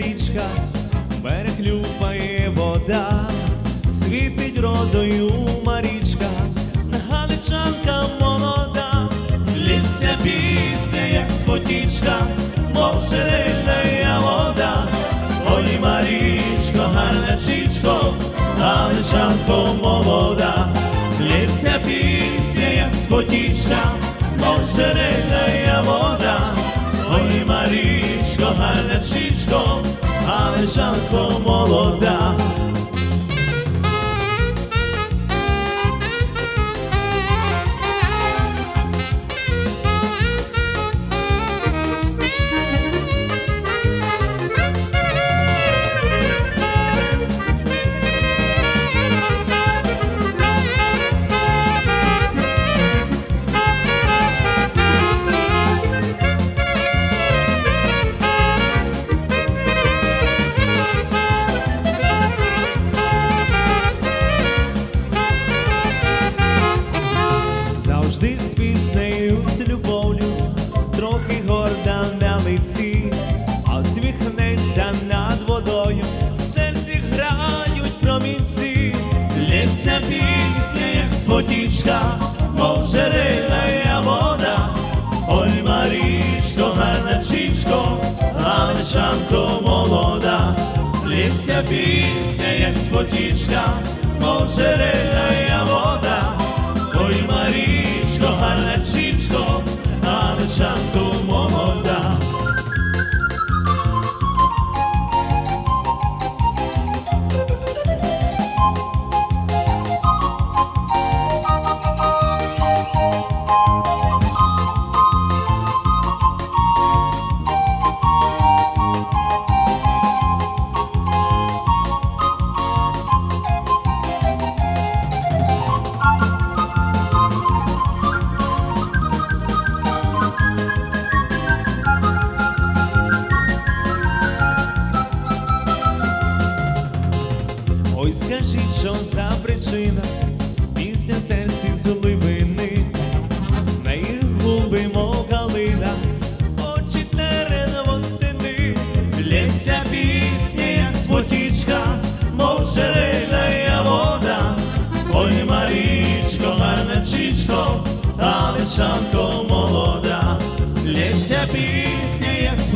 Річка, берег люпає вода, світить родою Марічка, галичанка молода, лється пісня, як спотічка, мов жерельна вода. Ой, Марічко, гарна чічко, галичанко молода, лється пісня, як спотічка, мов жерельна вода. Ой, Марічко, гарна галичанко молода. Як свотічка, мов жерельна вода. Ой, Марічко, гарна чічко, галичанко молода, лється пісня, як свотічка, мов жерельна вода. Ой, Марічко, гарна чічко, галичанко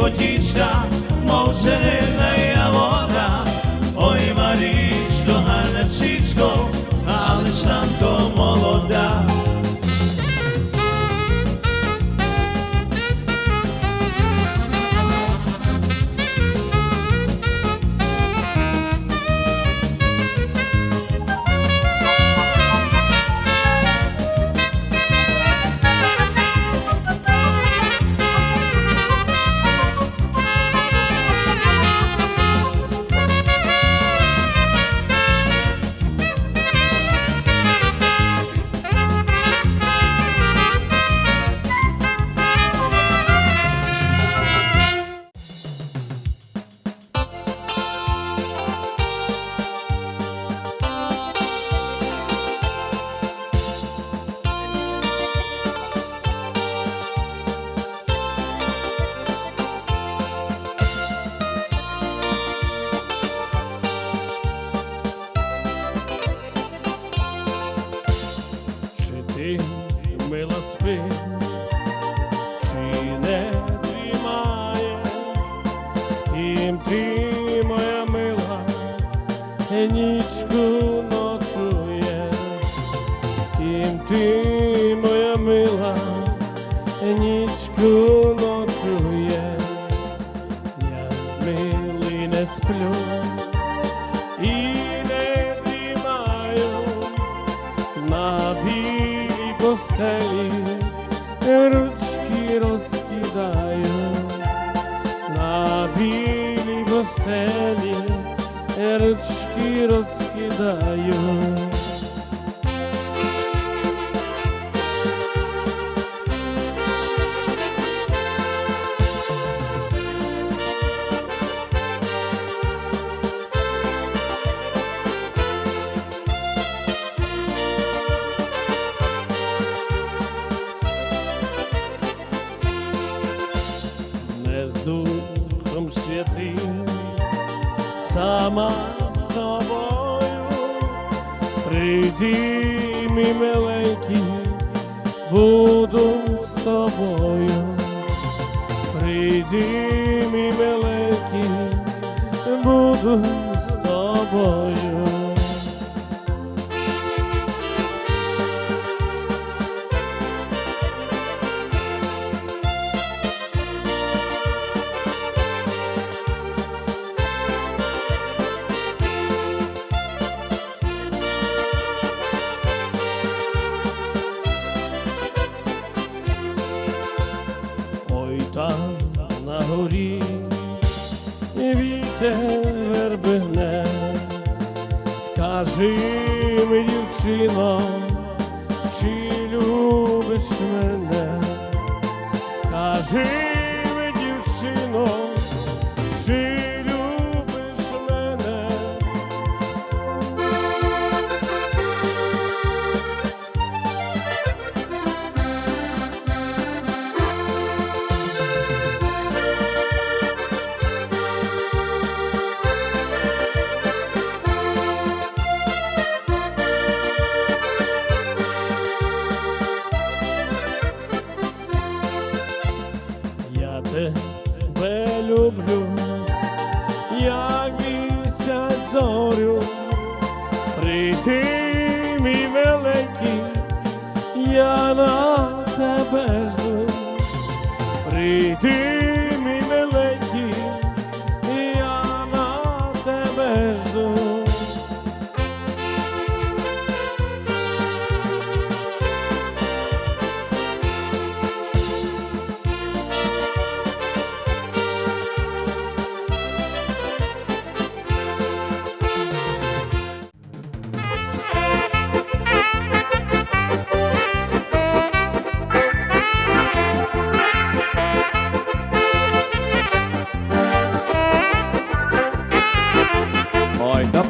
спотічка, мов жерельна не сплю і не дрімаю на білій постелі ручки розкидаю, на білій постелі ручки розкидаю. Сама з собою, прийди, мій миленький, буду прийди, мій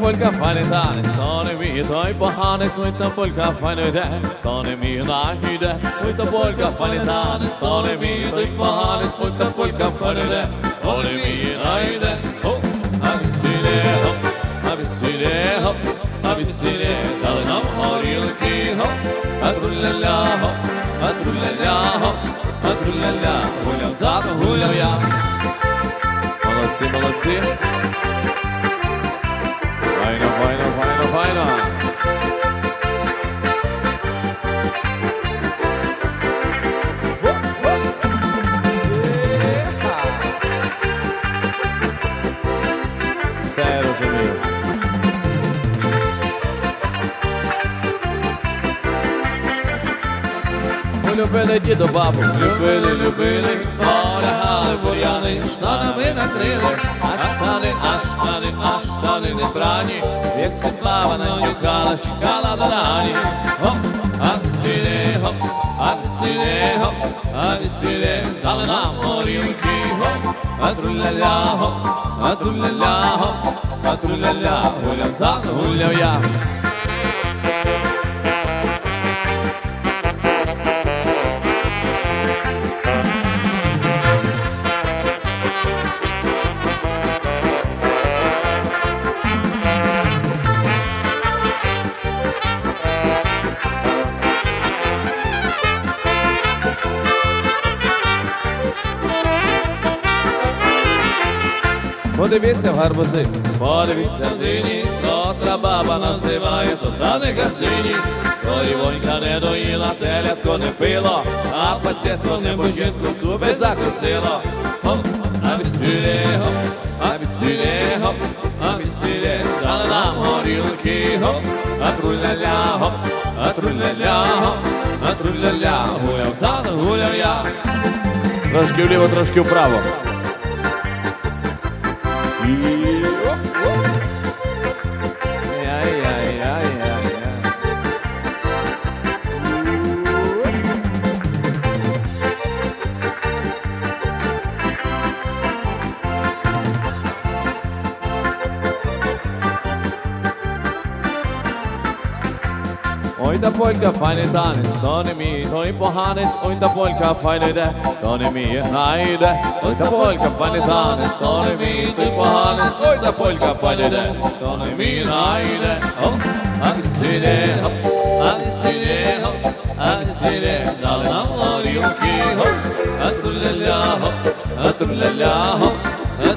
Полька файний танець, то не мій той поганець, ой, та полька файно йде, то не мій найде, ой, та полька файний танець, то не мій той поганець, ой, та полька файно йде, то не мій найде, хоп, а весілє, хоп, а весілє, хоп, а весілє, дали нам горілки, хоп, а труля-ля, хоп, а труля-ля, хоп, а труля-ля, гуляв тато, гуляв я. Молодці, молодці. Файно, файно, файно. Все. Полюбили діду бабу, любили, любили, бур'яни, штанами накрили, а штани, а штани, а штани не брані, як сипава нанюхала, чекала до рані. Гоп, а весілє, гоп, а весілє, гоп, а весілє, дали нам горілки, гоп, а труля-ля, гоп, а труля-ля, гоп, а труля-ля, гуляв так, гуляв я. Подивіться в гарбузи, подивіться в дині, котра баба називає, то та не газдині. То Івонька не доїла, телятко не пило, а пацієнтко не божитку зуби закусило. Хоп, а весілє, хоп, а весілє, хоп, а весілє, дали нам горілки, хоп, а труля-ля, хоп, а труля-ля, хоп, а труля-ля, гуляв та гуляв я. Трошки вліво, трошки вправо. you. Ой, ой та полька файний танець, то не мій, той поганець, ой та полька файно йде, то не мій, грає йде, ой та полька файний танець, то не мій, той поганець, ой та полька файно йде, то не мій, грає йде, оп, а ти сиде, оп, а ти сиде, оп, а ти сиде, дали нам горілки, оп, а ту-ля-ля, оп, а ту-ля-ля, оп, а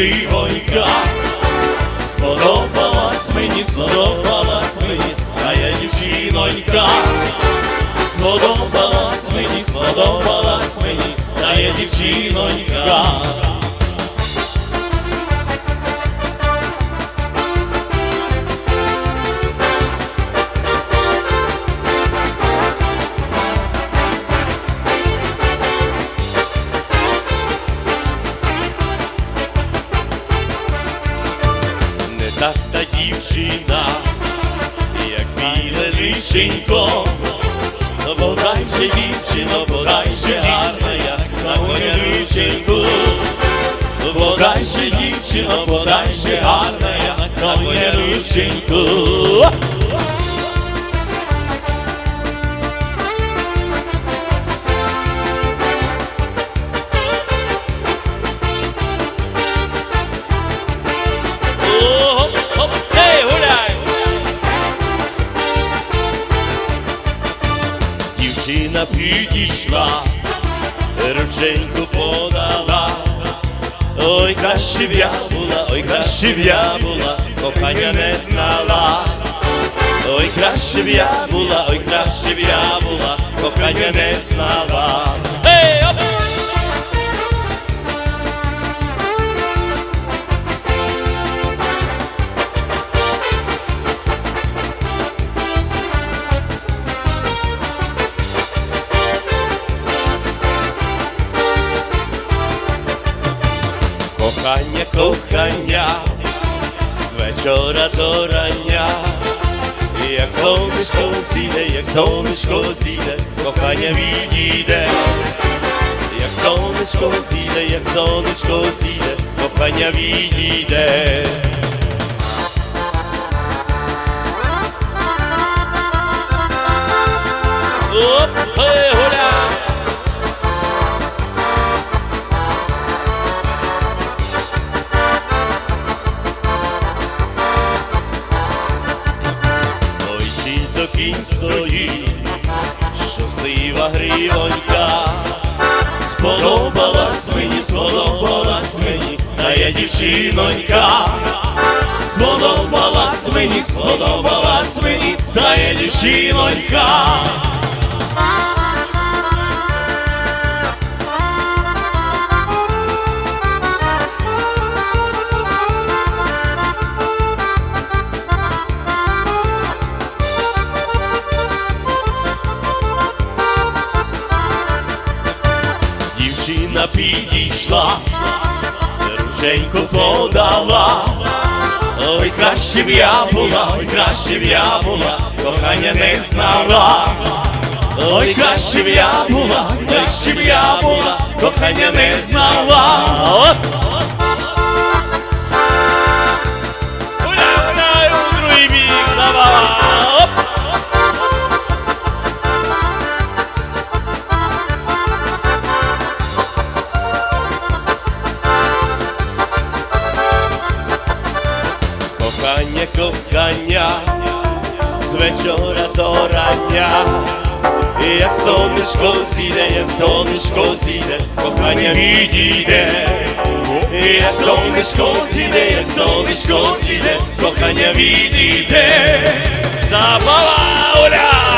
гривонька, сподобалась мені, сподобалась мені, та я дівчинонька, сподобалась мені, сподобалась мені, та я дівчинонька. Личенько. Ну, Бодай же дівчино, бодай же гарна, як на моє дівчинку, Ну, Бодай же дівчино, бодай же гарна, як на моє личенько. Дівчина підійшла, рученьку подала. Ой, краще б я була, ой, краще б я була, кохання не знала. Ой, краще б я була, ой, краще б я була, кохання не знала. Кохання, кохання, з вечора до рання, І як сонечко зійде, як сонечко зійде, кохання відійде, як сонечко зійде, як сонечко зійде, кохання відійде. Оп, дівчинонька, сподобалась мені, сподобалась мені, та я дівчинонька. Дівчина підійшла, рученьку подала. Ой, краще б я була, ой, краще б я була, кохання не знала. Ой, краще б я була, краще б я була, кохання не знала. Кохання, з вечора до рання. І як сонечко зійде, як сонечко зійде, кохання відійде, як сонечко зійде, як сонечко зійде, кохання відійде. Забава, Оля!